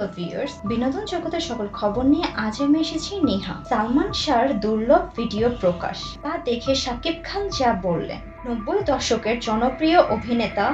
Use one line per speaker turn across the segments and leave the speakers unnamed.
Hello viewers বিনোদন জগতের সকল খবর নিয়ে আজ আমি এসেছি নেহা। সালমান শাহর দুর্লভ ভিডিও প্রকাশ। তা দেখে শাকিব খান যা বললেন। নব্বই দশকের জনপ্রিয় অভিনেতা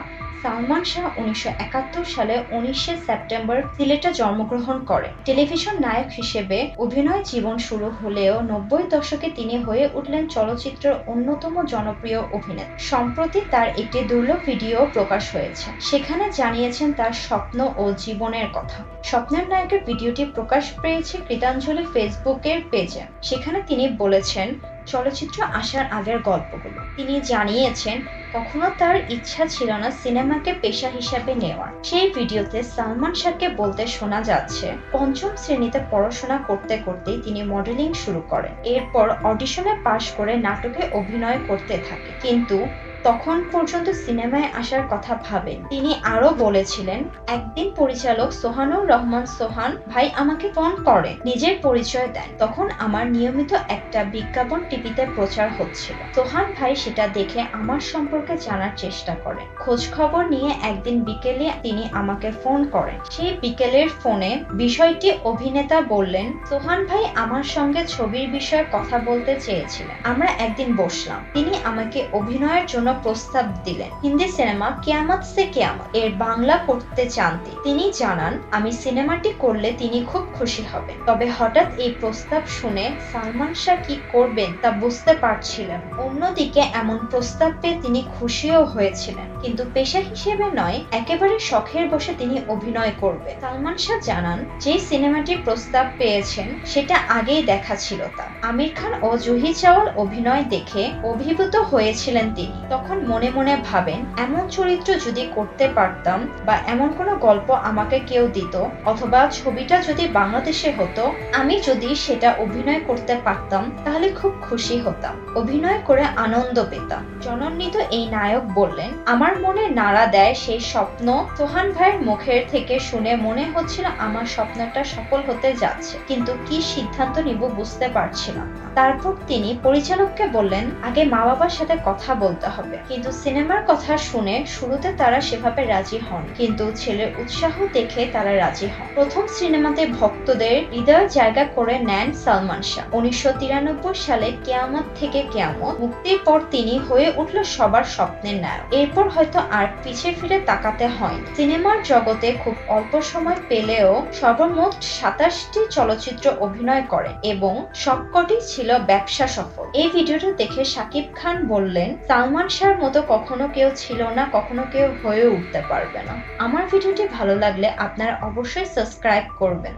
সালমান শাহ উনিশশো একাত্তর সালে উনিশে সেপ্টেম্বর সিলেটে জন্মগ্রহণ করেন টেলিভিশন নায়ক হিসেবে অভিনয় জীবন শুরু হলেও নব্বই দশকে তিনি হয়ে উঠলেন চলচ্চিত্রের অন্যতম জনপ্রিয় অভিনেতা। সম্প্রতি তার একটি দুর্লভ ভিডিও প্রকাশ হয়েছে। সেখানে জানিয়েছেন তার স্বপ্ন ও জীবনের কথা। স্বপ্নের নায়কের ভিডিওটি প্রকাশ পেয়েছে কৃতাঞ্জলি ফেসবুকের পেজে। সেখানে তিনি বলেছেন চলচ্চিত্র আসার আগের গল্পগুলো। তিনি জানিয়েছেন, কখনো তার ইচ্ছা ছিল না সিনেমাকে পেশা হিসাবে নেওয়া সেই ভিডিওতে সালমান শাহকে বলতে শোনা যাচ্ছে, পঞ্চম শ্রেণীতে পড়াশোনা করতে করতে তিনি মডেলিং শুরু করেন। এরপর অডিশনে পাশ করে নাটকে অভিনয় করতে থাকে। কিন্তু তখন পর্যন্ত সিনেমায় আসার কথা ভাবেন তিনি আরও বলেছিলেন, একদিন পরিচালক সোহানুর রহমান সোহান ভাই আমাকে ফোন করে, নিজের পরিচয় দেন। তখন আমার নিয়মিত একটা বিজ্ঞাপন টিভিতে প্রচার হচ্ছিল। সোহান ভাই সেটা দেখে আমার সম্পর্কে জানার চেষ্টা করেন খোঁজ খবর নিয়ে একদিন বিকেলে তিনি আমাকে ফোন করেন। সেই বিকেলের ফোনে বিষয়টি অভিনেতা বললেন, সোহান ভাই আমার সঙ্গে ছবির বিষয়ে কথা বলতে চেয়েছিলেন। আমরা একদিন বসলাম। তিনি আমাকে অভিনয়ের জন্য প্রস্তাব দিলেন। হিন্দি সিনেমা কেয়ামত সে কেয়ামত, এর বাংলা করতে চান তিনি। জানান, আমি সিনেমাটি করলে তিনি খুব খুশি হবেন। তবে হঠাৎ এই প্রস্তাব শুনে সালমান শাহ কি করবেন তা বুঝতে পারছিলেন অন্যদিকে এমন প্রস্তাব পেয়ে তিনি খুশিও হয়েছিলেন। কিন্তু পেশা হিসেবে নয়, একেবারে শখের বসে তিনি অভিনয় করবে সালমান শাহ জানান যে সিনেমাটি প্রস্তাব পেয়েছেন, সেটা আগেই দেখা ছিল তা। আমির খান ও জুহি চাওয়াল অভিনয় দেখে অভিভূত হয়েছিলেন তিনি। তখন মনে মনে ভাবেন, এমন চরিত্র যদি করতে পারতাম বা এমন কোনো গল্প আমাকে কেউ দিত অথবা ছবিটা যদি বাংলাদেশে হতো, আমি যদি সেটা অভিনয় করতে পারতাম, তাহলে খুব খুশি হতাম, অভিনয় করে আনন্দ পেতাম। জনন্বিত এই নায়ক বললেন, আমার মনে নাড়া দেয় সেই স্বপ্ন। সোহান ভাইয়ের মুখের থেকে শুনে মনে হচ্ছিল, আমার স্বপ্নটা সফল হতে যাচ্ছে, কিন্তু কি সিদ্ধান্ত নিব বুঝতে পারছিলাম না। তারপর তিনি পরিচালককে বললেন, আগে মা বাবার সাথে কথা বলতে হবে। কিন্তু সিনেমার কথা শুনে শুরুতে তারা সেভাবে রাজি হন। কিন্তু ছেলের উৎসাহ দেখে তারা রাজি হন। প্রথম সিনেমাতে ভক্তদের হৃদয় জায়গা করে নেন সালমান শাহ। উনিশশো সালে কেয়ামত থেকে কেয়ামত মুক্তির পর তিনি হয়ে উঠল সবার স্বপ্নের নায়ক। এরপর হয়তো আর পিছে ফিরে তাকাতে হয় সিনেমার জগতে খুব অল্প সময় পেলেও সর্বমোট সাতাশটি চলচ্চিত্র অভিনয় করেন এবং সবকটি ছিল ব্যবসা সফল। এই ভিডিওটা দেখে শাকিব খান বললেন, সালমান শাহর মতো কখনো কেউ ছিল না, কখনো কেউ হয়ে উঠতে পারবে না। আমার ভিডিওটি ভালো লাগলে আপনারা অবশ্যই সাবস্ক্রাইব করবেন।